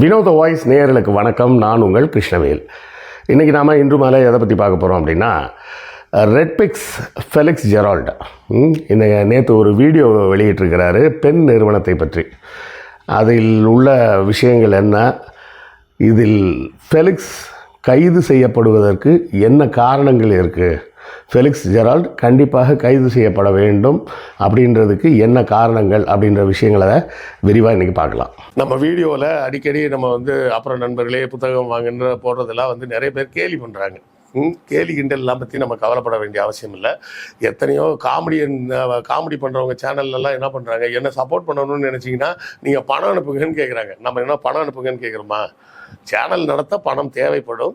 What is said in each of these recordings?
வினோத வாய்ஸ் நேயர்களுக்கு வணக்கம். நான் உங்கள் கிருஷ்ணவேல். இன்றைக்கி நாம் இன்று மாலை எதை பற்றி பார்க்க போகிறோம் அப்படின்னா ரெட்பிக்ஸ் ஃபெலிக்ஸ் ஜெரால்டா இந்த நேற்று ஒரு வீடியோ வெளியிட்டிருக்கிறாரு பெண் நிறுவனத்தை பற்றி. அதில் உள்ள விஷயங்கள் என்ன? இதில் ஃபெலிக்ஸ் கைது செய்யப்படுவதற்கு என்ன காரணங்கள் இருக்குது ஃபெலிக்ஸ் ஜெரால்ட் கண்டிப்பாக கைது செய்யப்பட வேண்டும் அப்படின்றதுக்கு என்ன காரணங்கள் அப்படின்ற விஷயங்களை விரிவாக இன்றைக்கி பார்க்கலாம். நம்ம வீடியோவில் அடிக்கடி நம்ம வந்து அப்புறம் நண்பர்களே புத்தகம் வாங்குன்ற போடுறதெல்லாம் வந்து நிறைய பேர் கேலி பண்ணுறாங்க ம், கேலி கிண்டல்லாம் பற்றி நம்ம கவலைப்பட வேண்டிய அவசியம் இல்லை. எத்தனையோ காமெடியன் காமெடி பண்ணுறவங்க சேனல்லலாம் என்ன பண்ணுறாங்க என்ன சப்போர்ட் பண்ணணும்னு நினச்சிங்கன்னா நீங்கள் பணம் அனுப்புங்கன்னு கேட்குறாங்க நம்ம என்ன பணம் அனுப்புங்கன்னு கேட்குறோமா சேனல் நடத்த பணம் தேவைப்படும்.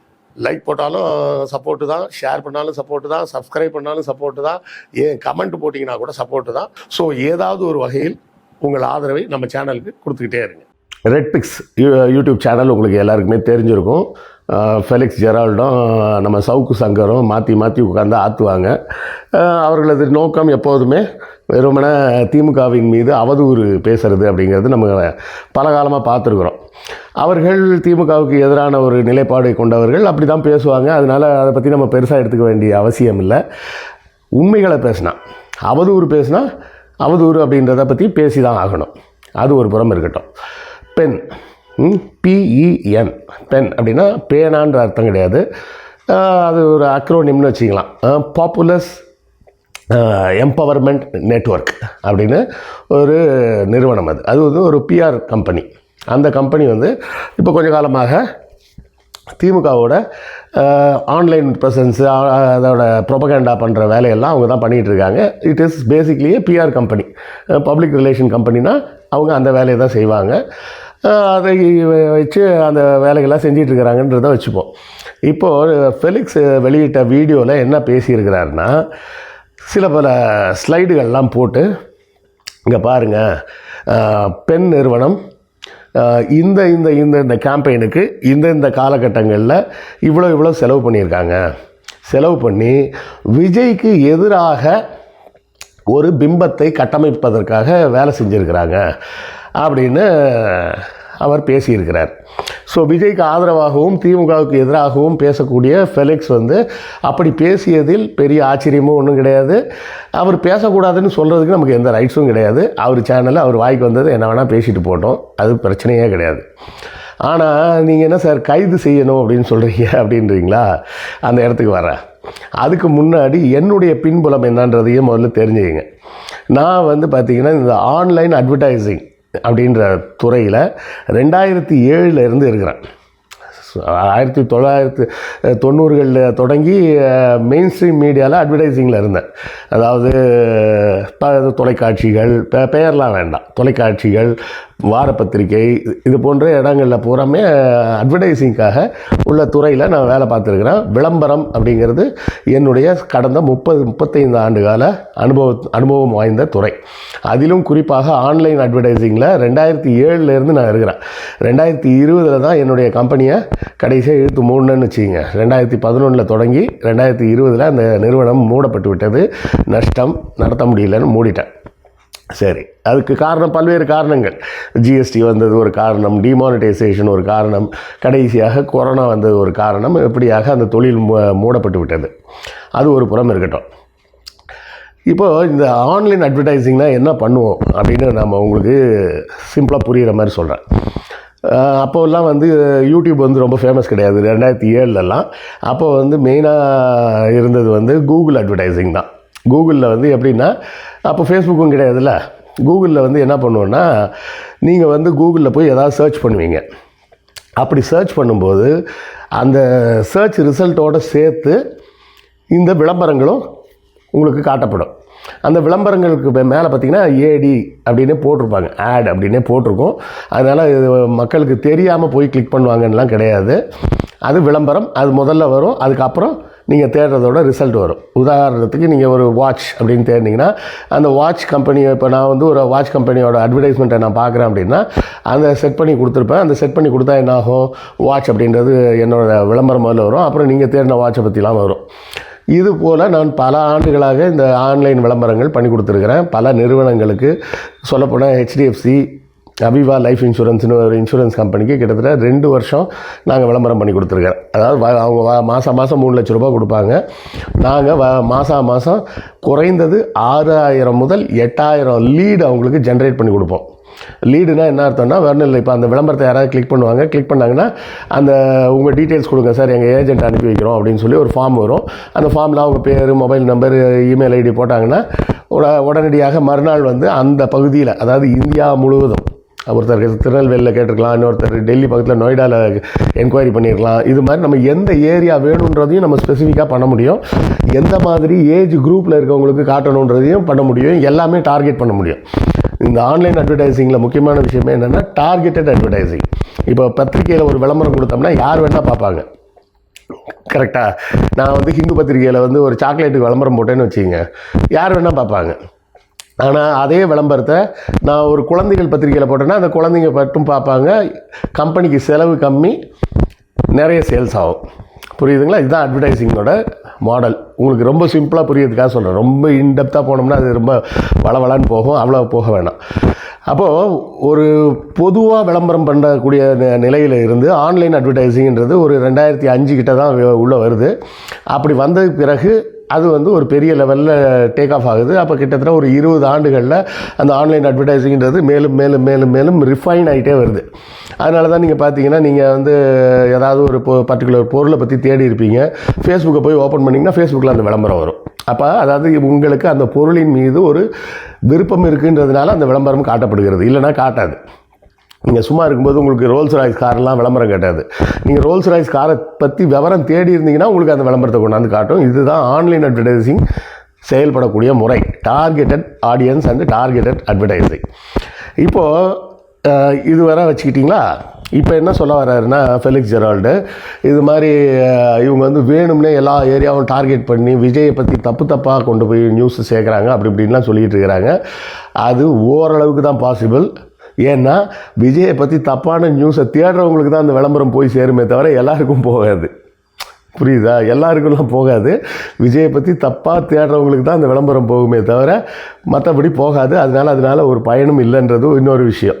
லைக் போட்டாலும் சப்போர்ட்டு தான் ஷேர் பண்ணாலும் சப்போர்ட்டு தான் சப்ஸ்கிரைப் பண்ணாலும் சப்போர்ட்டு தான் ஏன் கமெண்ட் போட்டிங்கன்னா கூட சப்போர்ட்டு தான். ஸோ ஏதாவது ஒரு வகையில் உங்கள் ஆதரவை நம்ம சேனலுக்கு கொடுத்துக்கிட்டே இருங்க. ரெட்பிக்ஸ் யூடியூப் சேனல் உங்களுக்கு எல்லாருக்குமே தெரிஞ்சிருக்கும். ஃபெலிக்ஸ் ஜெரால்டும் நம்ம சவுக்கு சங்கரும் மாற்றி மாற்றி உட்காந்து ஆற்றுவாங்க அவர்களது நோக்கம் எப்போதுமே வெறுமனே திமுகவின் மீது அவதூறு பேசுறது அப்படிங்கிறது நம்ம பல காலமாக பார்த்துருக்குறோம். அவர்கள் திமுகவுக்கு எதிரான ஒரு நிலைப்பாடை கொண்டவர்கள். அப்படி தான் பேசுவாங்க. அதனால் அதை பற்றி நம்ம பெருசாக எடுத்துக்க வேண்டிய அவசியம் இல்லை. உண்மைகளை பேசினா அவதூறு பேசினா அவதூறு அப்படின்றத பற்றி பேசி தான் ஆகணும். அது ஒரு புறம் இருக்கட்டும். பெண் பிஇஎன் பென் அப்படின்னா பேனான்ற அர்த்தம் கிடையாது. அது ஒரு அக்ரோனிம்னு வச்சுக்கலாம். பாப்புலஸ் எம்பவர்மெண்ட் நெட்வொர்க் அப்படின்னு ஒரு நிறுவனம் அது. அது வந்து ஒரு பிஆர் கம்பெனி அந்த கம்பெனி வந்து இப்போ கொஞ்ச காலமாக திமுகவோட ஆன்லைன் ப்ரெசன்ஸு அதோட ப்ரொபகேண்டா பண்ணுற வேலையெல்லாம் அவங்க தான் பண்ணிகிட்டு இருக்காங்க. It is basically PR company public relation கம்பெனினா அவங்க அந்த வேலையை தான் செய்வாங்க. அதை வச்சு அந்த வேலைகள்லாம் செஞ்சிகிட்ருக்கிறாங்கன்றத வச்சுப்போம். இப்போது ஃபெலிக்ஸ் வெளியிட்ட வீடியோவில் என்ன பேசியிருக்கிறாருன்னா சில பல ஸ்லைடுகள்லாம் போட்டு இங்கே பாருங்கள் பெண் நிறுவனம் இந்த இந்த இந்த இந்த கேம்பெயினுக்கு இந்த இந்த காலகட்டங்களில் இவ்வளோ இவ்வளோ செலவு பண்ணியிருக்காங்க. செலவு பண்ணி விஜய்க்கு எதிராக ஒரு பிம்பத்தை கட்டமைப்பதற்காக வேலை செஞ்சுருக்கிறாங்க. அப்படின்னு அவர் பேசியிருக்கிறார். ஸோ விஜய்க்கு ஆதரவாகவும் திமுகவுக்கு எதிராகவும் பேசக்கூடிய ஃபெலிக்ஸ் வந்து அப்படி பேசியதில் பெரிய ஆச்சரியமும் ஒன்றும் கிடையாது. அவர் பேசக்கூடாதுன்னு சொல்கிறதுக்கு நமக்கு எந்த ரைட்ஸும் கிடையாது. அவர் சேனலில் அவர் வாய்க்கு வந்தது என்ன வேணால் பேசிட்டு போட்டோம். அது பிரச்சனையே கிடையாது. ஆனால் நீங்கள் என்ன சார் கைது செய்யணும் அப்படின்னு சொல்கிறீங்க அப்படின்றீங்களா? அந்த இடத்துக்கு வரேன் அதுக்கு முன்னாடி என்னுடைய பின்புலம் என்னன்றதையும் முதல்ல தெரிஞ்சுக்கங்க. நான் வந்து பார்த்திங்கன்னா இந்த ஆன்லைன் அட்வர்டைசிங் அப்படின்ற துறையில் ரெண்டாயிரத்தி ஏழுல இருந்து இருக்கிறேன். ஆயிரத்தி தொள்ளாயிரத்து தொண்ணூறுகளில் தொடங்கி மெயின் ஸ்ட்ரீம் மீடியாவில் அட்வர்டைஸிங்கில் இருந்தேன். அதாவது தொலைக்காட்சிகள் பெ பெயர்லாம் வேண்டாம். தொலைக்காட்சிகள் வாரப்பத்திரிகை இது போன்ற இடங்களில் பூராமே அட்வர்டைஸிங்காக உள்ள துறையில் நான் வேலை பார்த்துருக்குறேன். விளம்பரம் அப்படிங்கிறது என்னுடைய கடந்த முப்பது முப்பத்தைந்து ஆண்டு கால அனுபவ அனுபவம் வாய்ந்த துறை. அதிலும் குறிப்பாக ஆன்லைன் அட்வர்டைஸிங்கில் ரெண்டாயிரத்தி ஏழுலேருந்து நான் இருக்கிறேன். ரெண்டாயிரத்தி இருபதில் தான் என்னுடைய கம்பெனியை கடைசியாக இழுத்து மூணுன்னு வச்சுக்கோங்க. ரெண்டாயிரத்தி பதினொன்றில் தொடங்கி ரெண்டாயிரத்தி இருபதில் அந்த நிறுவனம் மூடப்பட்டு விட்டது நஷ்டம் நடத்த முடியலன்னு மூடிட்டேன். சரி அதுக்கு காரணம் பல்வேறு காரணங்கள். ஜிஎஸ்டி வந்தது ஒரு காரணம் டிமானிட்டைசேஷன் ஒரு காரணம் கடைசியாக கொரோனா வந்தது ஒரு காரணம் இப்படியாக அந்த தொழில் மூ- மூடப்பட்டு விட்டது அது ஒரு புறம் இருக்கட்டும். இப்போது இந்த ஆன்லைன் அட்வர்டைஸிங்னால் என்ன பண்ணுவோம் அப்படின்னு நம்ம உங்களுக்கு சிம்பிளாக புரிகிற மாதிரி சொல்கிறேன் அப்போல்லாம் வந்து யூடியூப் வந்து ரொம்ப ஃபேமஸ் கிடையாது. ரெண்டாயிரத்தி ஏழுலலாம் அப்போ வந்து மெயினாக இருந்தது வந்து கூகுள் அட்வர்டைஸிங் தான். கூகுளில் வந்து எப்படின்னா அப்போ ஃபேஸ்புக்கும் கிடையாதுல்ல. கூகுளில் வந்து என்ன பண்ணுவோன்னா நீங்கள் வந்து கூகுளில் போய் எதாவது சர்ச் பண்ணுவீங்க. அப்படி சர்ச் பண்ணும்போது அந்த சர்ச் ரிசல்ட்டோடு சேர்த்து இந்த விளம்பரங்களும் உங்களுக்கு காட்டப்படும். அந்த விளம்பரங்களுக்கு மேலே பார்த்திங்கன்னா ஏடி அப்படின்னே போட்டிருப்பாங்க. ஆட் அப்படின்னே போட்டிருக்கும். அதனால் இது மக்களுக்கு தெரியாமல் போய் கிளிக் பண்ணுவாங்கலாம் கிடையாது. அது விளம்பரம் அது முதல்ல வரும். அதுக்கப்புறம் நீங்கள் தேடுறதோட ரிசல்ட் வரும். உதாரணத்துக்கு நீங்கள் ஒரு வாட்ச் அப்படின்னு தேடினீங்கன்னா அந்த வாட்ச் கம்பெனி இப்போ நான் வந்து ஒரு வாட்ச் கம்பெனியோட அட்வர்டைஸ்மெண்ட்டை நான் பார்க்குறேன் அப்படின்னா அந்த செட் பண்ணி கொடுத்துருப்பேன். அந்த செட் பண்ணி கொடுத்தா என்ன ஆகும் வாட்ச் அப்படின்றது என்னோடய விளம்பரம் முதல்ல வரும். அப்புறம் நீங்கள் தேடின வாட்சை பற்றிலாம் வரும். இது போல் நான் பல ஆண்டுகளாக இந்த ஆன்லைன் விளம்பரங்கள் பண்ணி கொடுத்துருக்கிறேன். பல நிறுவனங்களுக்கு சொல்லப்போனால் ஹெச்டிஎஃப்சி அவிவா லைஃப் இன்சூரன்ஸ்னு ஒரு இன்சூரன்ஸ் கம்பெனிக்கு கிட்டத்தட்ட ரெண்டு வருஷம் நாங்கள் விளம்பரம் பண்ணி கொடுத்துருக்கேன் அதாவது வ- அவங்க மாதம் மாதம் மூணு லட்ச ரூபா கொடுப்பாங்க. நாங்கள் வ மாதம் மாதம் குறைந்தது ஆறாயிரம் முதல் எட்டாயிரம் லீடு அவங்களுக்கு ஜென்ரேட் பண்ணி கொடுப்போம். லீடுனா என்ன அர்த்தம்னா வேணும் இல்லை இப்போ அந்த விளம்பரத்தை யாராவது கிளிக் பண்ணுவாங்க. கிளிக் பண்ணாங்கன்னா அந்த உங்கள் டீட்டெயில்ஸ் கொடுங்க. சார் எங்கள் ஏஜென்ட் அனுப்பி வைக்கிறோம் அப்படின்னு சொல்லி ஒரு ஃபார்ம் வரும். அந்த ஃபார்மில் அவங்க பேர் மொபைல் நம்பர் இமெயில் ஐடி போட்டாங்கன்னா உட- உடனடியாக மறுநாள் வந்து அந்த பகுதியில் அதாவது இந்தியா முழுவதும் ஒருத்தர் திருநெல்வேலியில் கேட்டிருக்கலாம் இன்னொருத்தர் டெல்லி பக்கத்தில் நொய்டாவில் என்கொயரி பண்ணியிருக்கலாம் இது மாதிரி நம்ம எந்த ஏரியா வேணுன்றதையும் நம்ம ஸ்பெசிஃபிக்காக பண்ண முடியும். எந்த மாதிரி ஏஜ் குரூப்பில் இருக்கவங்களுக்கு காட்டணுன்றதையும் பண்ண முடியும். எல்லாமே டார்கெட் பண்ண முடியும். இந்த ஆன்லைன் அட்வர்டைசிங்கில் முக்கியமான விஷயமே என்னென்னா டார்கெட்டட் அட்வர்டைஸிங் இப்போ பத்திரிக்கையில் ஒரு விளம்பரம் கொடுத்தோம்னா யார் வேணால் பார்ப்பாங்க. கரெக்டாக நான் வந்து ஹிந்து பத்திரிக்கையில் வந்து ஒரு சாக்லேட்டுக்கு விளம்பரம் போட்டேன்னு வச்சுக்கோங்க. யார் வேணால் பார்ப்பாங்க. ஆனால் அதே விளம்பரத்தை நான் ஒரு குழந்தைகள் பத்திரிக்கையில் போட்டேன்னா அந்த குழந்தைங்க மட்டும் பார்ப்பாங்க. கம்பெனிக்கு செலவு கம்மி நிறைய சேல்ஸ் ஆகும். புரியுதுங்களா? இதுதான் அட்வர்டைஸிங்கோட மாடல் உங்களுக்கு ரொம்ப சிம்பிளாக புரியறதுக்காக சொல்கிறேன் ரொம்ப இன்டெப்த்தாக போனோம்னா அது ரொம்ப வளவளான்னு போகும். அவ்வளோ போக வேணாம். அப்போது ஒரு பொதுவாக விளம்பரம் பண்ணக்கூடிய நிலையில் இருந்து ஆன்லைன் அட்வர்டைஸிங்கிறது ஒரு ரெண்டாயிரத்தி அஞ்சு கிட்ட தான் உள்ளே வருது. அப்படி வந்ததுக்கு பிறகு அது வந்து ஒரு பெரிய லெவலில் டேக் ஆஃப் ஆகுது. அப்போ கிட்டத்தட்ட ஒரு இருபது ஆண்டுகளில் அந்த ஆன்லைன் அட்வர்டைஸிங்கிறது மேலும் மேலும் மேலும் மேலும் ரிஃபைன் ஆகிட்டே வருது. அதனால தான் நீங்கள் பார்த்தீங்கன்னா நீங்கள் வந்து ஏதாவது ஒரு பொ பர்டிகுலர் பொருளை பற்றி தேடி இருப்பீங்க. ஃபேஸ்புக்கை போய் ஓப்பன் பண்ணிங்கன்னா ஃபேஸ்புக்கில் அந்த விளம்பரம் வரும். அப்போ அதாவது உங்களுக்கு அந்த பொருளின் மீது ஒரு விருப்பம் இருக்குன்றதுனால அந்த விளம்பரம் காட்டப்படுகிறது. இல்லைன்னா காட்டாது. நீங்கள் சும்மா இருக்கும்போது உங்களுக்கு ரோல்ஸ் ராய்ஸ் கார்லாம் விளம்பரம் கிடையாது நீங்கள் ரோல்ஸ் ராய்ஸ் காரை பற்றி விவரம் தேடி இருந்தீங்கன்னா உங்களுக்கு அந்த விளம்பரத்தை கொண்டாந்து காட்டும். இதுதான் ஆன்லைன் அட்வர்டைசிங் செயல்படக்கூடிய முறை. Targeted audience and targeted advertising இப்போது இது வர வச்சுக்கிட்டிங்களா? இப்போ என்ன சொல்ல வர்றாருன்னா ஃபெலிக்ஸ் ஜெரால்டு இது மாதிரி இவங்க வந்து வேணும்னே எல்லா ஏரியாவும் டார்கெட் பண்ணி விஜயை பற்றி தப்பு தப்பாக கொண்டு போய் நியூஸ் சேர்க்குறாங்க அப்படி இப்படின்லாம் சொல்லிகிட்டு இருக்கிறாங்க. அது ஓரளவுக்கு தான் பாசிபிள் ஏன்னா விஜயை பற்றி தப்பான நியூஸை தேடுறவங்களுக்கு தான் அந்த விளம்பரம் போய் சேருமே தவிர எல்லாருக்கும் போகாது. புரியுதா? எல்லாருக்கும்லாம் போகாது. விஜயை பற்றி தப்பாக தேடுறவங்களுக்கு தான் அந்த விளம்பரம் போகுமே தவிர மற்றபடி போகாது. அதனால அதனால் ஒரு பயனும் இல்லைன்றது இன்னொரு விஷயம்.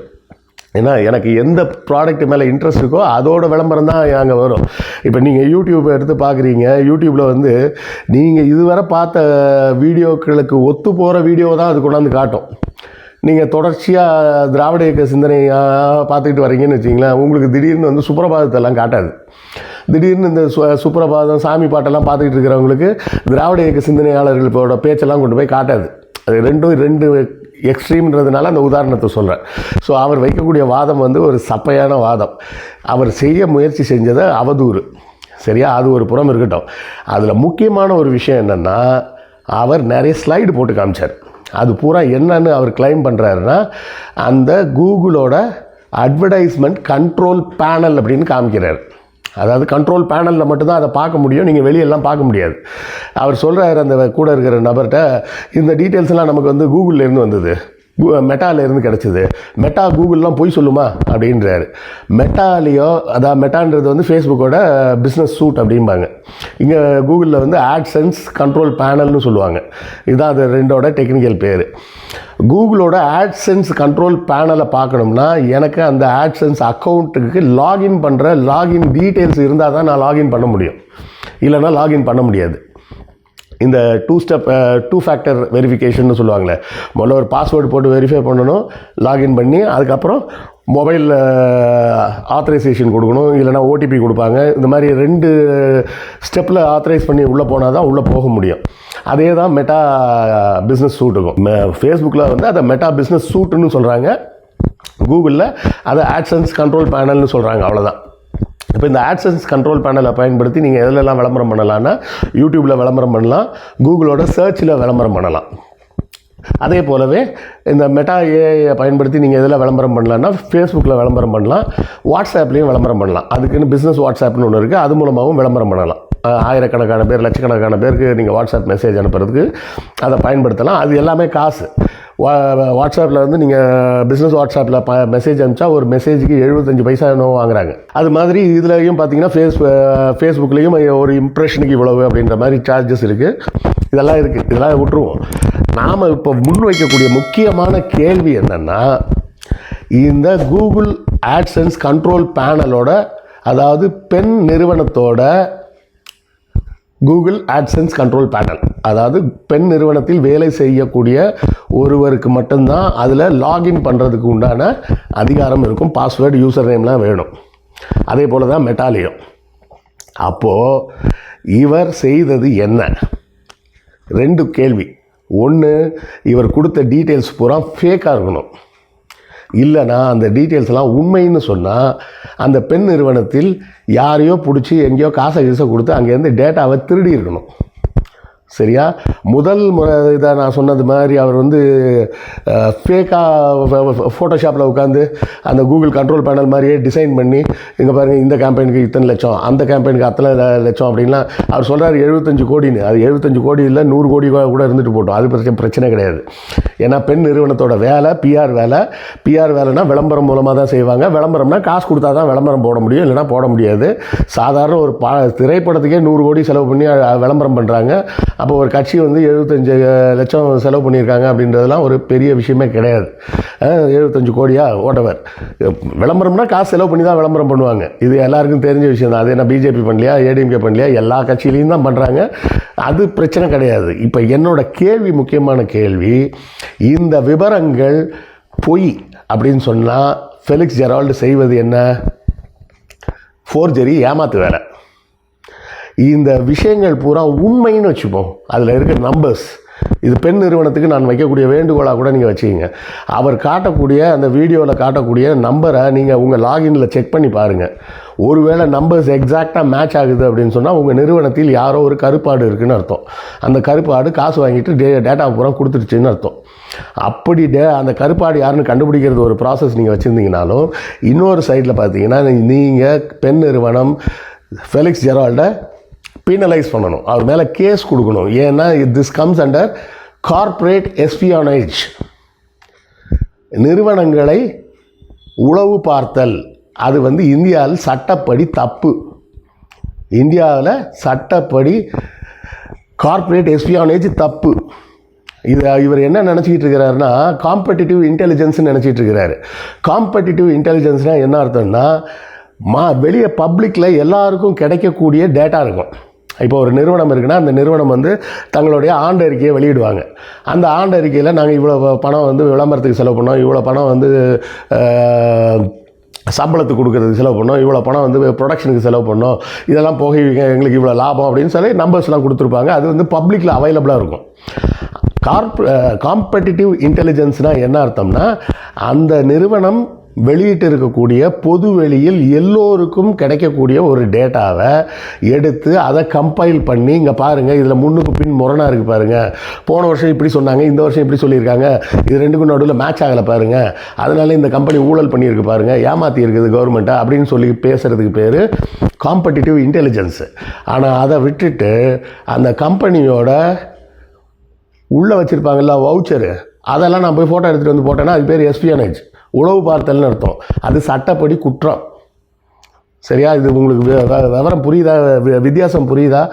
ஏன்னா எனக்கு எந்த ப்ராடக்ட் மேலே இன்ட்ரெஸ்ட் இருக்கோ அதோட விளம்பரம் தான் அங்கே வரும். இப்போ நீங்கள் யூடியூப் எடுத்து பார்க்குறீங்க யூடியூப்பில் வந்து நீங்கள் இதுவரை பார்த்த வீடியோக்களுக்கு ஒத்து போகிற வீடியோ தான் அது கொண்டாந்து காட்டும். நீங்கள் தொடர்ச்சியாக திராவிட இயக்க சிந்தனையாக பார்த்துக்கிட்டு வரீங்கன்னு வச்சிங்களேன் உங்களுக்கு திடீர்னு வந்து சுப்பிரபாதத்தெல்லாம் காட்டாது. திடீர்னு இந்த சு சுப்பிரபாதம் சாமி பாட்டெல்லாம் பார்த்துக்கிட்டு இருக்கிறவங்களுக்கு திராவிட இயக்க சிந்தனையாளர்களோட பேச்செல்லாம் கொண்டு போய் காட்டாது. அது ரெண்டும் ரெண்டு எக்ஸ்ட்ரீம்ன்றதுனால அந்த உதாரணத்தை சொல்கிறேன் ஸோ அவர் வைக்கக்கூடிய வாதம் வந்து ஒரு சப்பையான வாதம். அவர் செய்ய முயற்சி செஞ்சதை அவதூறு. சரியா? அது ஒரு புறம் இருக்கட்டும். அதில் முக்கியமான ஒரு விஷயம் என்னென்னா அவர் நிறைய ஸ்லைடு போட்டு காமிச்சார். அது பூரா என்னன்னு அவர் கிளைம் பண்ணுறாருன்னா அந்த கூகுளோட அட்வர்டைஸ்மெண்ட் கண்ட்ரோல் பேனல் அப்படின்னு காமிக்கிறார். அதாவது கண்ட்ரோல் பேனலில் மட்டும்தான் அதை பார்க்க முடியும் நீங்கள் வெளியெல்லாம் பார்க்க முடியாது. அவர் சொல்கிறார் அந்த கூட இருக்கிற நபர்கிட்ட இந்த டீட்டெயில்ஸ் எல்லாம் நமக்கு வந்து கூகுள்ல இருந்து வந்தது. மெட்டாலேருந்து கிடச்சிது. மெட்டா கூகுள்லாம் போய் சொல்லுமா? அப்படின்றாரு. மெட்டாலேயோ அதான் மெட்டான்றது வந்து ஃபேஸ்புக்கோட பிஸ்னஸ் சூட் அப்படிம்பாங்க. இங்கே கூகுளில் வந்து ஆட்சன்ஸ் கண்ட்ரோல் பேனல்னு சொல்லுவாங்க. இதுதான் அது ரெண்டோட டெக்னிக்கல் பேர். கூகுளோட ஆட்சன்ஸ் கண்ட்ரோல் பேனலை பார்க்கணும்னா எனக்கு அந்த ஆட்சன்ஸ் அக்கௌண்ட்டுக்கு லாகின் பண்ணுற லாகின் டீட்டெயில்ஸ் இருந்தால் தான் நான் லாகின் பண்ண முடியும். இல்லைன்னா லாகின் பண்ண முடியாது. இந்த two step two factor verification சொல்லுவாங்களே. முதல்ல ஒரு பாஸ்வேர்டு போட்டு வெரிஃபை பண்ணணும் லாகின் பண்ணி அதுக்கப்புறம் மொபைலில் ஆத்தரைசேஷன் uh, கொடுக்கணும் இல்லைனா ஓடிபி கொடுப்பாங்க. இந்த மாதிரி ரெண்டு ஸ்டெப்பில் ஆத்தரைஸ் பண்ணி உள்ளே போனால் தான் உள்ளே போக முடியும். அதே தான் மெட்டா பிஸ்னஸ் சூட்டுக்கும் ஃபேஸ்புக்கில் வந்து அதை மெட்டா பிஸ்னஸ் சூட்டுன்னு சொல்கிறாங்க கூகுளில் அதை ஆட்சன்ஸ் கண்ட்ரோல் பேனல்னு சொல்கிறாங்க அவ்வளோதான் இப்போ இந்த ஆட்சன்ஸ் கண்ட்ரோல் பேனலை பயன்படுத்தி நீங்கள் எதிலெல்லாம் விளம்பரம் பண்ணலான்னா யூடியூப்பில் விளம்பரம் பண்ணலாம் கூகுளோட சர்ச்சில் விளம்பரம் பண்ணலாம். அதே போலவே இந்த மெட்டா ஏஐயை பயன்படுத்தி நீங்கள் எதில் விளம்பரம் பண்ணலான்னா ஃபேஸ்புக்கில் விளம்பரம் பண்ணலாம் வாட்ஸ்அப்லேயும் விளம்பரம் பண்ணலாம். அதுக்குன்னு பிஸ்னஸ் வாட்ஸ்அப்னு ஒன்று இருக்குது அது மூலமாகவும் விளம்பரம் பண்ணலாம். ஆயிரக்கணக்கான பேர் லட்சக்கணக்கான பேருக்கு நீங்கள் வாட்ஸ்அப் மெசேஜ் அனுப்புறதுக்கு அதை பயன்படுத்தலாம். அது எல்லாமே காசு. வா வாட்ஸ்அப்பில் வந்து நீங்கள் பிஸ்னஸ் வாட்ஸ்அப்பில் ப மெசேஜ் அனுப்பிச்சா ஒரு மெசேஜுக்கு எழுபத்தஞ்சு பைசா என்னவோ வாங்குறாங்க. அது மாதிரி இதுலேயும் பார்த்தீங்கன்னா ஃபேஸ் ஃபேஸ்புக்லேயும் ஒரு இம்ப்ரெஷனுக்கு இவ்வளவு அப்படின்ற மாதிரி சார்ஜஸ் இருக்குது இதெல்லாம் இருக்குது இதெல்லாம் விட்டுருவோம். நாம் இப்போ முன் வைக்கக்கூடிய முக்கியமான கேள்வி என்னென்னா இந்த கூகுள் ஆட்சன்ஸ் கண்ட்ரோல் பேனலோட அதாவது பெண் நிறுவனத்தோட கூகுள் ஆட்சன்ஸ் கண்ட்ரோல் பேனல் அதாவது பெண் நிறுவனத்தில் வேலை செய்யக்கூடிய ஒருவருக்கு மட்டும்தான் அதில் லாகின் பண்ணுறதுக்கு உண்டான அதிகாரம் இருக்கும். பாஸ்வேர்டு யூசர் நேம்லாம் வேணும். அதே போல் தான் மெட்டாலியம் அப்போது இவர் செய்தது என்ன? ரெண்டு கேள்வி. ஒன்று இவர் கொடுத்த டீட்டெயில்ஸ் பூரா ஃபேக்காக இருக்கணும். இல்லைனா அந்த டீட்டெயில்ஸ்லாம் உண்மைன்னு சொன்னால் அந்த பெண் நிறுவனத்தில் யாரையோ பிடிச்சி எங்கேயோ காசை கீசை கொடுத்து அங்கேருந்து டேட்டாவை திருடி இருக்கணும். சரியா? முதல் முறை இதை நான் சொன்னது மாதிரி அவர் வந்து ஃபேக்காக ஃபோட்டோஷாப்பில் உட்காந்து அந்த கூகுள் கண்ட்ரோல் பேனல் மாதிரியே டிசைன் பண்ணி இங்கே பாருங்கள் இந்த கேம்பெயினுக்கு இத்தனை லட்சம் அந்த கேம்பெயினுக்கு அத்தனை லட்சம் அப்படின்லாம் அவர் சொல்கிறார் எழுபத்தஞ்சு கோடின்னு. அது எழுபத்தஞ்சு கோடி இல்லை நூறு கோடி கூட இருந்துட்டு போட்டோம். அது பிரச்சனை பிரச்சனை கிடையாது. ஏன்னா பெண் நிறுவனத்தோட வேலை பிஆர் வேலை. பிஆர் வேலைனா விளம்பரம் மூலமாக தான் செய்வாங்க. விளம்பரம்னா காசு கொடுத்தா தான் விளம்பரம் போட முடியும் இல்லைன்னா போட முடியாது. சாதாரண ஒரு பா திரைப்படத்துக்கே நூறு கோடி செலவு பண்ணி விளம்பரம் பண்ணுறாங்க அப்போ ஒரு கட்சி வந்து எழுபத்தஞ்சு லட்சம் செலவு பண்ணியிருக்காங்க அப்படின்றதெல்லாம் ஒரு பெரிய விஷயமே கிடையாது. எழுபத்தஞ்சு கோடியா ஓட்டவர் விளம்பரம்னா காசு செலவு பண்ணி தான் விளம்பரம் பண்ணுவாங்க. இது எல்லாருக்கும் தெரிஞ்ச விஷயம் தான். அது என்ன பிஜேபி பண்ணலையா ஏடிஎம்கே பண்ணலையா எல்லா கட்சியிலையும் தான் பண்ணுறாங்க அது பிரச்சனை கிடையாது. இப்போ என்னோட கேள்வி முக்கியமான கேள்வி இந்த விவரங்கள் பொய் அப்படின்னு சொன்னால் ஃபெலிக்ஸ் ஜெரால்டு செய்வது என்ன? ஃபோர்ஜரி ஏமாத்து வேலை. இந்த விஷயங்கள் பூரா உண்மைன்னு வச்சுப்போம். அதில் இருக்கிற நம்பர்ஸ் இது பெண் நிறுவனத்துக்கு நான் வைக்கக்கூடிய வேண்டுகோளாக கூட நீங்கள் வச்சுக்கிங்க. அவர் காட்டக்கூடிய அந்த வீடியோவில் காட்டக்கூடிய நம்பரை நீங்கள் உங்கள் லாகின்ல செக் பண்ணி பாருங்கள் ஒருவேளை நம்பர்ஸ் எக்ஸாக்டாக மேட்ச் ஆகுது அப்படின்னு சொன்னால் உங்கள் நிறுவனத்தில் யாரோ ஒரு கருப்பாடு இருக்குதுன்னு அர்த்தம். அந்த கருப்பாடு காசு வாங்கிட்டு டே டேட்டா பூரா கொடுத்துருச்சுன்னு அர்த்தம். அப்படி டே அந்த கருப்பாடு யாருன்னு கண்டுபிடிக்கிறது ஒரு ப்ராசஸ் நீங்கள் வச்சுருந்தீங்கனாலும் இன்னொரு சைடில் பார்த்தீங்கன்னா நீங்கள் பெண் நிறுவனம் ஃபெலிக்ஸ் ஜெரால்டை பீனலைஸ் பண்ணணும். அவர் மேலே கேஸ் கொடுக்கணும். ஏன்னா this comes under corporate espionage நிறுவனங்களை உளவு பார்த்தல். அது வந்து இந்தியாவில் சட்டப்படி தப்பு. இந்தியாவில் சட்டப்படி கார்ப்பரேட் எஸ்பியானேஜ் தப்பு. இது இவர் என்ன நினச்சிக்கிட்டு இருக்கிறாருன்னா காம்படிட்டிவ் இன்டெலிஜென்ஸ்னு நினச்சிட்டு இருக்கிறாரு. காம்படிட்டிவ் இன்டெலிஜென்ஸ்னால் என்ன அர்த்தம்னா மா வெளியே பப்ளிக்கில் எல்லாருக்கும் கிடைக்கக்கூடிய டேட்டா இருக்கும். இப்போ ஒரு நிறுவனம் இருக்குன்னா அந்த நிறுவனம் வந்து தங்களுடைய ஆண்டு அறிக்கையை வெளியிடுவாங்க. அந்த ஆண்டு அறிக்கையில் நாங்கள் இவ்வளோ பணம் வந்து விளம்பரத்துக்கு செலவு பண்ணோம் இவ்வளோ பணம் வந்து சம்பளத்துக்கு கொடுக்கறதுக்கு செலவு பண்ணோம் இவ்வளோ பணம் வந்து ப்ரொடக்ஷனுக்கு செலவு பண்ணோம் இதெல்லாம் போக எங்களுக்கு இவ்வளோ லாபம் அப்படின்னு சொல்லி நம்பர்ஸ்லாம் கொடுத்துருப்பாங்க. அது வந்து பப்ளிக்கில் அவைலபிளாக இருக்கும். கார்ப் காம்படிட்டிவ் இன்டெலிஜென்ஸ்னால் என்ன அர்த்தம்னா அந்த நிறுவனம் வெளியிட்டு இருக்கக்கூடிய பொது வெளியில் எல்லோருக்கும் கிடைக்கக்கூடிய ஒரு டேட்டாவை எடுத்து அதை கம்பைல் பண்ணி இங்கே பாருங்கள் இதில் முன்னுக்கு பின் முரணாக இருக்குது பாருங்கள் போன வருஷம் இப்படி சொன்னாங்க இந்த வருஷம் இப்படி சொல்லியிருக்காங்க. இது ரெண்டுக்கும் நடுவில் மேட்ச் ஆகலை பாருங்கள் அதனால இந்த கம்பெனி ஊழல் பண்ணியிருக்கு பாருங்கள் ஏமாற்றி இருக்குது கவர்மெண்ட்டை அப்படின்னு சொல்லி பேசுகிறதுக்கு பேர் காம்படிட்டிவ் இன்டெலிஜென்ஸு ஆனால் அதை விட்டுட்டு அந்த கம்பெனியோட உள்ளே வச்சுருப்பாங்கல்ல வவுச்சரு அதெல்லாம் நான் போய் ஃபோட்டோ எடுத்துகிட்டு வந்து போட்டேன்னா அது பேர் எஸ்பியானேஜ் உளவு பார்த்தல்னு அர்த்தம். அது சட்டப்படி குற்றம். சரியா? இது உங்களுக்கு விவரம் புரியுதா? வி- வித்தியாசம் புரியுதா?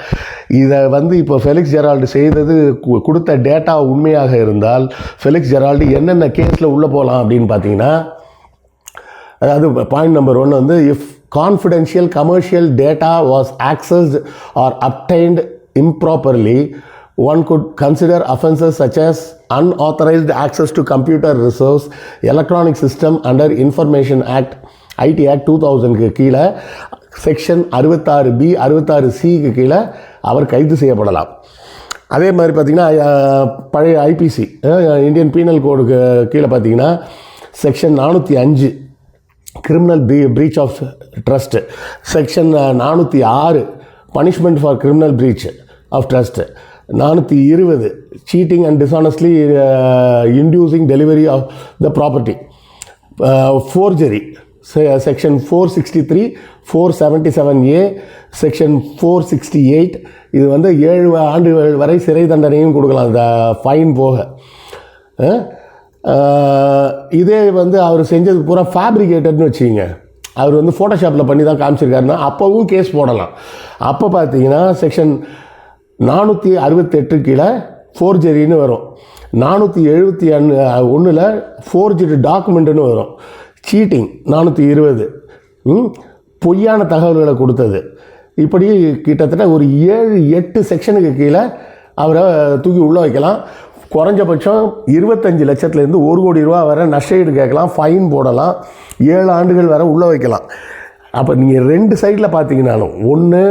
இதை வந்து இப்போ ஃபெலிக்ஸ் ஜெரால்டு செய்தது கு- கொடுத்த டேட்டா உண்மையாக இருந்தால் ஃபெலிக்ஸ் ஜெரால்டு என்னென்ன கேஸில் உள்ளே போகலாம் அப்படின்னு பார்த்தீங்கன்னா அதாவது பாயிண்ட் நம்பர் ஒன் வந்து if confidential commercial data was accessed or obtained improperly one could consider offenses such as unauthorized access to computer resource electronic system under information act IT act two தௌசண்ட்க்கு கீழே section அறுபத்தாறு B அறுபத்தாறு சிக்கு கீழே அவர் கைது செய்யப்படலாம். அதே மாதிரி பார்த்திங்கன்னா பழைய ஐபிசி இந்தியன் பீனல் கோடுக்கு கீழே பார்த்தீங்கன்னா செக்ஷன் நானூற்றி அஞ்சு கிரிமினல் ப்ரீ ப்ரீச் ஆஃப் ட்ரஸ்ட்டு செக்ஷன் நானூற்றி ஆறு punishment for criminal breach of trust நானூற்றி இருபது. Cheating and dishonestly inducing delivery of the property forgery section four sixty three four seventy seven A section four sixty eight இது வந்து ஏழு ஆண்டுகள் வரை சிறை தண்டனையும் கொடுக்கலாம். இந்த ஃபைன் போக. இதே வந்து அவர் செஞ்சது பூரா ஃபேப்ரிகேட்டட்னு வச்சுக்கிங்க. அவர் வந்து ஃபோட்டோஷாப்பில் பண்ணி தான் காமிச்சிருக்காருன்னா அப்போவும் கேஸ் போடலாம். அப்போ பார்த்தீங்கன்னா செக்ஷன் நானூற்றி அறுபத்தெட்டு கீழே ஃபோர்ஜரின்னு வரும். நானூற்றி எழுபத்தி அன் ஒன்றில் ஃபோர்ஜரி டாக்குமெண்ட்டுன்னு வரும். சீட்டிங் நானூற்றி இருபது. பொய்யான தகவல்களை கொடுத்தது. இப்படி கிட்டத்தட்ட ஒரு ஏழு எட்டு செக்ஷனுக்கு கீழே அவரை தூக்கி உள்ளே வைக்கலாம். குறைஞ்சபட்சம் இருபத்தஞ்சு லட்சத்துலேருந்து ஒரு கோடி ரூபா வர நஷ்டஈடு கேட்கலாம் ஃபைன் போடலாம் ஏழு ஆண்டுகள் வரை உள்ளே வைக்கலாம். அப்போ நீங்கள் ரெண்டு சைடில் பார்த்தீங்கன்னாலும் ஒன்று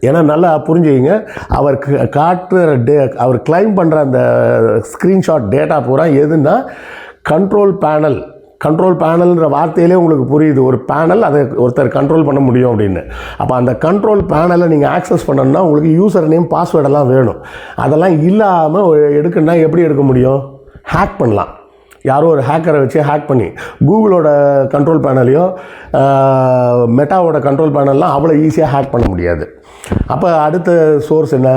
ஏன்னா நல்லா புரிஞ்சுக்கிங்க. அவர் க- காட்டுற டே அவர் கிளைம் பண்ணுற அந்த ஸ்க்ரீன்ஷாட் டேட்டா பூரா எதுன்னா கண்ட்ரோல் பேனல் கண்ட்ரோல் பேனல்ன்ற வார்த்தையிலே உங்களுக்கு புரியுது. ஒரு பேனல் அதை ஒருத்தர் கண்ட்ரோல் பண்ண முடியும் அப்படின்னு. அப்போ அந்த கண்ட்ரோல் பேனலை நீங்கள் ஆக்சஸ் பண்ணணும்னா உங்களுக்கு யூசர் நேம் பாஸ்வேர்டெல்லாம் வேணும். அதெல்லாம் இல்லாமல் எடுக்கணும்னா எப்படி எடுக்க முடியும்? ஹேக் பண்ணலாம். யாரோ ஒரு ஹேக்கரை வச்சு ஹேக் பண்ணி கூகுளோட கண்ட்ரோல் பேனலையோ மெட்டாவோட கண்ட்ரோல் பேனல்லாம் அவ்வளோ ஈஸியாக ஹேக் பண்ண முடியாது. அப்போ அடுத்த சோர்ஸ் என்ன?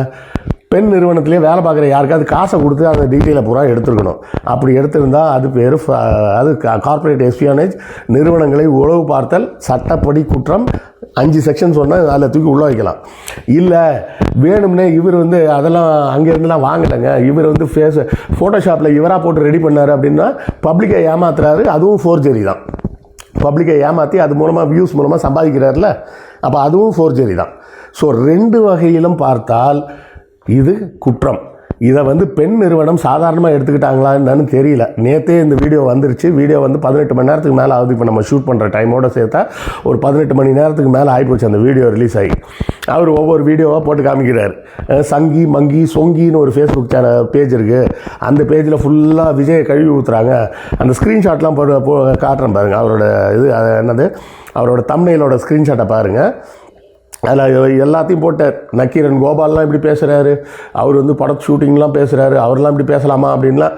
பெண் நிறுவனத்திலே வேலை பார்க்குற யாருக்காவது காசை கொடுத்து அந்த டீட்டெயிலை பூரா எடுத்துருக்கணும். அப்படி எடுத்திருந்தால் அது பேர் அது கார்ப்பரேட் எஸ்பியானேஜ் நிறுவனங்களை உளவு பார்த்தல் சட்டப்படி குற்றம் அஞ்சு செக்ஷன் சொன்னால் அதில் தூக்கி உள்ள வைக்கலாம். இல்லை வேணும்னே இவர் வந்து அதெல்லாம் அங்கேருந்துலாம் வாங்கலைங்க. இவர் வந்து ஃபேஸ் ஃபோட்டோஷாப்பில் இவராக போட்டு ரெடி பண்ணார் அப்படின்னா பப்ளிக்கை ஏமாத்துறாரு. அதுவும் ஃபோர்ஜரி தான். பப்ளிக்கை ஏமாற்றி அது மூலமாக வியூஸ் மூலமாக சம்பாதிக்கிறார்ல. அப்போ அதுவும் ஃபோர்ஜரி தான். ஸோ ரெண்டு வகையிலும் பார்த்தால் இது குற்றம். இதை வந்து பெண் நிறுவனம் சாதாரணமாக எடுத்துக்கிட்டாங்களா என்னன்னு தெரியல. நேற்றே இந்த வீடியோ வந்துருச்சு. வீடியோ வந்து பதினெட்டு மணி நேரத்துக்கு மேலே ஆகுது. இப்போ நம்ம ஷூட் பண்ணுற டைமோட சேர்த்தா ஒரு பதினெட்டு மணி நேரத்துக்கு மேலே ஆகிப்போச்சு அந்த வீடியோ ரிலீஸ் ஆகி. அவர் ஒவ்வொரு வீடியோவாக போட்டு காமிக்கிறார். சங்கி மங்கி சொங்கின்னு ஒரு ஃபேஸ்புக் சேனல் பேஜ் இருக்குது அந்த பேஜில் ஃபுல்லாக விஜயை கழுவி ஊற்றுறாங்க அந்த ஸ்க்ரீன்ஷாட்லாம் போ காட்டுறேன் பாருங்கள் அவரோட இது என்னது? அவரோட தம்னையிலோட ஸ்க்ரீன்ஷாட்டை பாருங்கள் அதில் எல்லாத்தையும் போட்டார் நக்கீரன் கோபால்லாம் இப்படி பேசுகிறாரு அவர் வந்து பட ஷூட்டிங்லாம் பேசுகிறாரு அவர்லாம் இப்படி பேசலாமா அப்படின்லாம்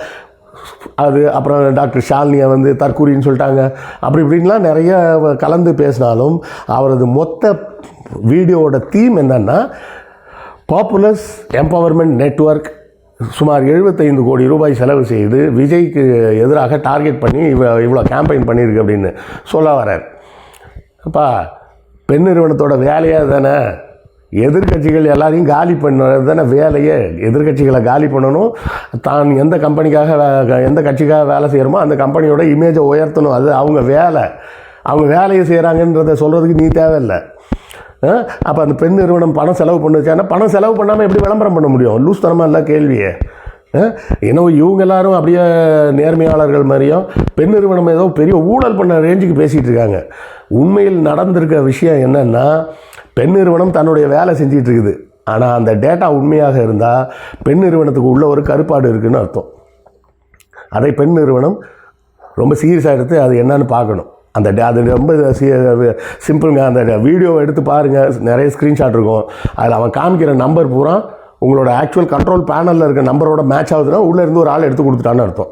அது அப்புறம் டாக்டர் ஷாலினியை வந்து தற்கூரின்னு சொல்லிட்டாங்க. அப்படி இப்படின்லாம் நிறைய கலந்து பேசினாலும் அவரது மொத்த வீடியோவோட தீம் என்னன்னா பாப்புலர்ஸ் எம்பவர்மெண்ட் நெட்வொர்க் சுமார் 75 கோடி ரூபாய் செலவு செய்து விஜய்க்கு எதிராக டார்கெட் பண்ணி இவ இவ்வளோ கேம்பெயின் பண்ணியிருக்கு அப்படின்னு சொல்ல வரார் அப்பா பெண் நிறுவனத்தோட வேலையாக தானே எதிர்க்கட்சிகள் எல்லாரையும் காலி பண்ணுறது தானே வேலையே. எதிர்க்கட்சிகளை காலி பண்ணணும். தான் எந்த கம்பெனிக்காக வே- எந்த கட்சிக்காக வேலை செய்கிறோமோ அந்த கம்பெனியோட இமேஜை உயர்த்தணும். அது அவங்க வேலை. அவங்க வேலையை செய்கிறாங்கன்றத சொல்கிறதுக்கு நீ தேவையில்லை. அப்போ அந்த பெண் நிறுவனம் பணம் செலவு பண்ணுச்சான்னா பணம் செலவு பண்ணாமல் எப்படி விளம்பரம் பண்ண முடியும்? லூஸ் தரமாக இல்லை கேள்வியே. இன்னும் இவங்க எல்லாரும் அப்படியே நேர்மையாளர்கள் மாதிரியும் பெண் நிறுவனம் ஏதோ பெரிய ஊழல் பண்ண ரேஞ்சுக்கு பேசிகிட்டு இருக்காங்க. உண்மையில் நடந்திருக்க விஷயம் என்னென்னா பெண் நிறுவனம் தன்னுடைய வேலை செஞ்சிட்டு இருக்குது. ஆனால் அந்த டேட்டா உண்மையாக இருந்தால் பெண் நிறுவனத்துக்கு உள்ள ஒரு கருப்பாடு இருக்குன்னு அர்த்தம். அதை பெண் நிறுவனம் ரொம்ப சீரியஸாக எடுத்து அது என்னன்னு பார்க்கணும். அந்த டே- அது ரொம்ப சிம்பிளுங்க அந்த வீடியோவை எடுத்து பாருங்கள் நிறைய ஸ்க்ரீன்ஷாட் இருக்கும். அதில் அவன் காமிக்கிற நம்பர் பூரா உங்களோட ஆக்சுவல் கண்ட்ரோல் பேனலில் இருக்க நம்பரோட மேட்ச் ஆகுதுன்னா உள்ளே இருந்து ஒரு ஆள் எடுத்து கொடுத்துட்டான்னு அர்த்தம்.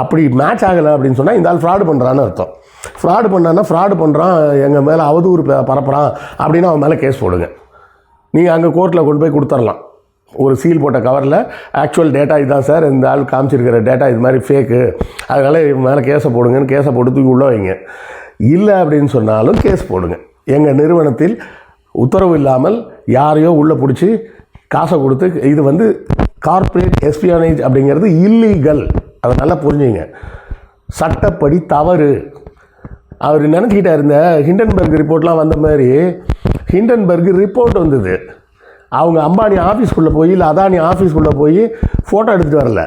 அப்படி மேட்ச் ஆகலை அப்படின்னு சொன்னால் இந்த ஆள் ஃப்ராடு பண்ணுறான்னு அர்த்தம். ஃப்ராடு பண்ணான்னா ஃப்ராடு பண்ணுறான் எங்கள் மேலே அவதூறு பரப்புகிறான் பரப்புறான் அப்படின்னு அவன் மேலே கேஸ் போடுங்க. நீங்கள் அங்கே கோர்ட்டில் கொண்டு போய் கொடுத்துர்லாம். ஒரு சீல் போட்ட கவரில் ஆக்சுவல் டேட்டா இதுதான் சார் இந்த ஆள் காமிச்சிருக்கிற டேட்டா இது மாதிரி ஃபேக்கு அதனால் இவன் மேலே கேஸை போடுங்கன்னு கேஸை போட்டு தூக்கி உள்ள வைங்க. இல்லை அப்படின்னு சொன்னாலும் கேஸ் போடுங்க. எங்கள் நிறுவனத்தில் உத்தரவு இல்லாமல் யாரையோ உள்ளே பிடிச்சி காசை கொடுத்து இது வந்து கார்ப்பரேட் எஸ்பியானேஜ் அப்படிங்கிறது இல்லீகல் அதை நல்லா புரிஞ்சுங்க. சட்டப்படி தவறு. அவர் நினச்சிக்கிட்டா இருந்த ஹிண்டன்பர்க் ரிப்போர்ட்லாம் வந்த மாதிரி ஹிண்டன்பர்க் ரிப்போர்ட் வந்தது. அவங்க அம்பானி ஆஃபீஸ்க்குள்ளே போய் இல்லை அதானி ஆஃபீஸ்க்குள்ளே போய் ஃபோட்டோ எடுத்துகிட்டு வரல.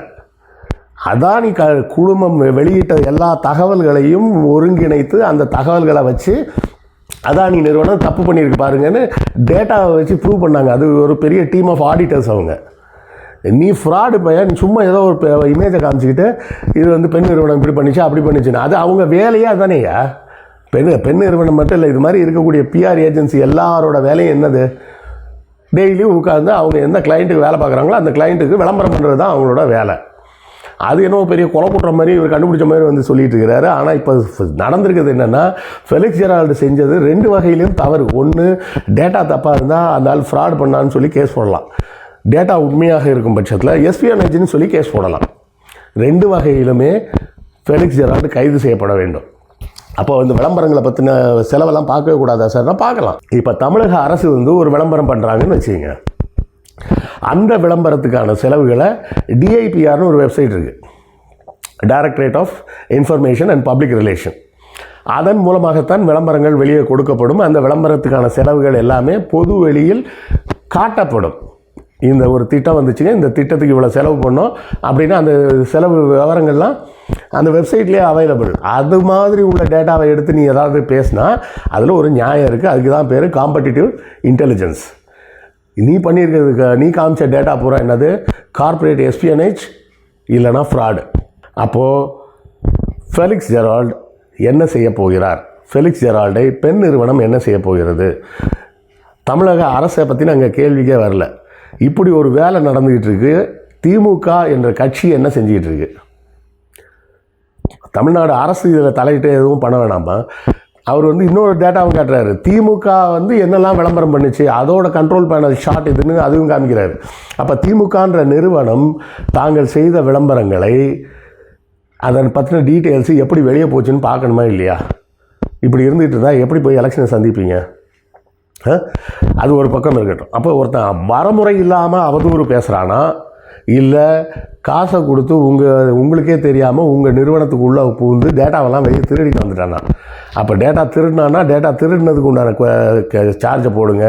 அதானி க குழுமம் வெளியிட்ட எல்லா தகவல்களையும் ஒருங்கிணைத்து அந்த தகவல்களை வச்சு அதானி நிறுவனம் தப்பு பண்ணியிருக்கு பாருங்கன்னு டேட்டாவை வச்சு ப்ரூவ் பண்ணாங்க. அது ஒரு பெரிய டீம் ஆஃப் ஆடிட்டர்ஸ் அவங்க. நீ ஃப்ராடு பையன் சும்மா ஏதோ ஒரு இமேஜை காமிச்சிக்கிட்டு இது வந்து பெண் நிறுவனம் இப்படி பண்ணிச்சு அப்படி பண்ணிச்சுன்னு. அது அவங்க வேலையே அதானேயா பெண் பெண் நிறுவனம் மட்டும் இல்லை இது மாதிரி இருக்கக்கூடிய பிஆர் ஏஜென்சி எல்லாரோட வேலையும் என்னது? டெய்லியும் உட்காந்து அவங்க எந்த கிளைண்ட்டுக்கு வேலை பார்க்குறாங்களோ அந்த கிளைண்ட்டுக்கு விளம்பரம் பண்ணுறது தான் அவங்களோட வேலை. அது என்னவோ பெரிய கொலை குற்ற மாதிரி இவர் கண்டுபிடிச்ச மாதிரி வந்து சொல்லிட்டு இருக்கிறாரு. ஆனால் இப்போ நடந்திருக்கிறது என்னென்னா ஃபெலிக்ஸ் ஜெரால்டு செஞ்சது ரெண்டு வகையிலையும் தவறு. ஒன்று டேட்டா தப்பாக இருந்தால் அந்த ஆள் ஃப்ராட் பண்ணான்னு சொல்லி கேஸ் போடலாம். டேட்டா உண்மையாக இருக்கும் பட்சத்தில் எஸ்பிஎன்ஹெச்னு சொல்லி கேஸ் போடலாம். ரெண்டு வகையிலுமே ஃபெலிக்ஸ் ஜெரால்டு கைது செய்யப்பட வேண்டும். அப்போ இந்த விளம்பரங்களை பற்றின செலவெல்லாம் பார்க்கவே கூடாதா சார்னா பார்க்கலாம். இப்போ தமிழக அரசு வந்து ஒரு விளம்பரம் பண்ணுறாங்கன்னு வச்சுக்கோங்க. அந்த விளம்பரத்துக்கான செலவுகளை டிஐபிஆர்னு ஒரு வெப்சைட் இருக்குது directorate of information and public relation அதன் மூலமாகத்தான் விளம்பரங்கள் வெளியே கொடுக்கப்படும். அந்த விளம்பரத்துக்கான செலவுகள் எல்லாமே பொது வெளியில் காட்டப்படும். இந்த ஒரு திட்டம் வந்துச்சுங்க. இந்த திட்டத்துக்கு இவ்வளோ செலவு பண்ணோம் அப்படின்னா அந்த செலவு விவரங்கள்லாம் அந்த வெப்சைட்லேயே அவைலபிள் அது மாதிரி உள்ள டேட்டாவை எடுத்து நீ ஏதாவது பேசினா அதில் ஒரு நியாயம் இருக்குது அதுக்கு தான் பேர் காம்படிட்டிவ் இன்டெலிஜென்ஸ் நீ பண்ணியிருக்கிறதுக்கு நீ காமிச்ச டேட்டா பூரா என்னது? கார்ப்பரேட் எஸ்பிஎன்ஹெச் இல்லைனா ஃப்ராடு அப்போது ஃபெலிக்ஸ் ஜெரால்ட் என்ன செய்ய போகிறார்? ஃபெலிக்ஸ் ஜெரால்டை பெண் நிறுவனம் என்ன செய்ய போகிறது? தமிழக அரசை பற்றி நாங்கள் கேள்விக்கே வரல. இப்படி ஒரு வேலை நடந்துக்கிட்டு இருக்கு. திமுக என்ற கட்சி என்ன செஞ்சிக்கிட்டு இருக்கு? தமிழ்நாடு அரசு இதில் தலையிட்டு எதுவும் பண்ண வேணாமா? அவர் வந்து இன்னொரு டேட்டாவும் காட்டுறாரு. திமுக வந்து என்னெல்லாம் விளம்பரம் பண்ணுச்சு அதோட கண்ட்ரோல் பேனல் ஷாட் இதுன்னு அதுவும் காமிக்கிறார். அப்போ திமுகன்ற நிறுவனம் தாங்கள் செய்த விளம்பரங்களை அதன் பற்றின டீட்டெயில்ஸு எப்படி வெளியே போச்சுன்னு பார்க்கணுமா இல்லையா? இப்படி இருந்துகிட்டு இருந்தால் எப்படி போய் எலெக்ஷனை சந்திப்பீங்க? அது ஒரு பக்கம் இருக்கட்டும். அப்போ ஒருத்தன் வரமுறை இல்லாமல் அவதூறு பேசுகிறானா இல்லை காசை கொடுத்து உங்கள் உங்களுக்கே தெரியாமல் உங்கள் நிறுவனத்துக்குள்ளே புகுந்து டேட்டாவெல்லாம் வெளியே திருடிட்டு வந்துட்டானா? அப்போ டேட்டா திருடினானா டேட்டா திருடினதுக்கு உண்டான சார்ஜை போடுங்க.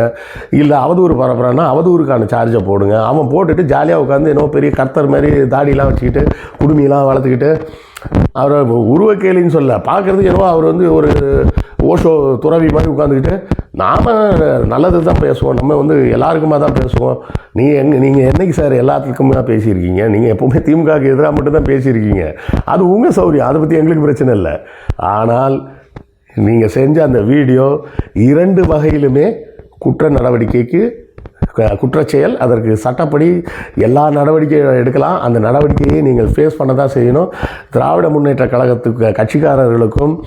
இல்லை அவதூறு பரப்புறான்னா அவதூறுக்கான சார்ஜை போடுங்க. அவன் போட்டுட்டு ஜாலியாக உட்காந்து என்னவோ பெரிய கர்த்தர் மாதிரி தாடியெல்லாம் வச்சுக்கிட்டு குடுமியெல்லாம் வளர்த்துக்கிட்டு அவரை உருவக்கேலின்னு சொல்ல பார்க்குறதுக்கு என்னவோ அவர் வந்து ஒரு ஓஷோ துறவி மாதிரி உட்காந்துக்கிட்டு நாம் நல்லது தான் பேசுவோம். நம்ம வந்து எல்லாருக்குமா தான் பேசுவோம். நீங்கள் எங் நீங்கள் என்றைக்கு சார் எல்லாத்துக்குமே தான் பேசியிருக்கீங்க? நீங்கள் எப்போவுமே திமுகவுக்கு எதிராக மட்டும்தான் பேசியிருக்கீங்க. அது உங்கள் சௌரியம். அதை பற்றி எங்களுக்கு பிரச்சனை இல்லை. ஆனால் நீங்கள் செஞ்ச அந்த வீடியோ இரண்டு வகையிலுமே குற்ற நடவடிக்கைக்கு குற்றச்செயல் அதற்கு சட்டப்படி எல்லா நடவடிக்கையும் எடுக்கலாம். அந்த நடவடிக்கையை நீங்கள் ஃபேஸ் பண்ண தான் செய்யணும். திராவிட முன்னேற்ற கழகத்துக்கு கட்சிக்காரர்களுக்கும்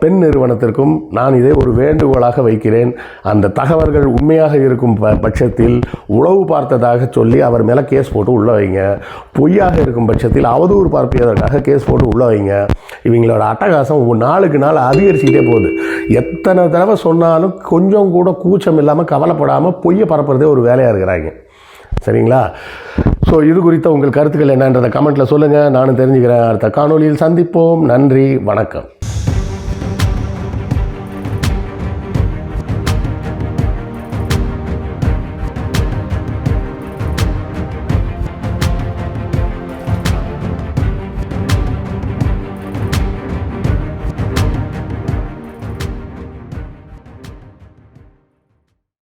பெண் நிறுவனத்திற்கும் நான் இதை ஒரு வேண்டுகோளாக வைக்கிறேன். அந்த தகவல்கள் உண்மையாக இருக்கும் ப- பட்சத்தில் உளவு பார்த்ததாக சொல்லி அவர் மேலே கேஸ் போட்டு உள்ள வைங்க. பொய்யாக இருக்கும் பட்சத்தில் அவதூறு பார்ப்பதற்காக கேஸ் போட்டு உள்ள வைங்க. இவங்களோட அட்டகாசம் ஒவ்வொரு நாளுக்கு நாள் அதிகரிச்சுக்கிட்டே போகுது. எத்தனை தடவை சொன்னாலும் கொஞ்சம் கூட கூச்சம் இல்லாமல் கவலைப்படாமல் பொய்யை பரப்புறதே ஒரு வேலையாக இருக்கிறாங்க. சரிங்களா? ஸோ இது குறித்த உங்கள் கருத்துக்கள் என்னன்றதை கமெண்ட்டில் சொல்லுங்கள் நானும் தெரிஞ்சுக்கிறேன். அடுத்த காணொலியில் சந்திப்போம். நன்றி. வணக்கம்.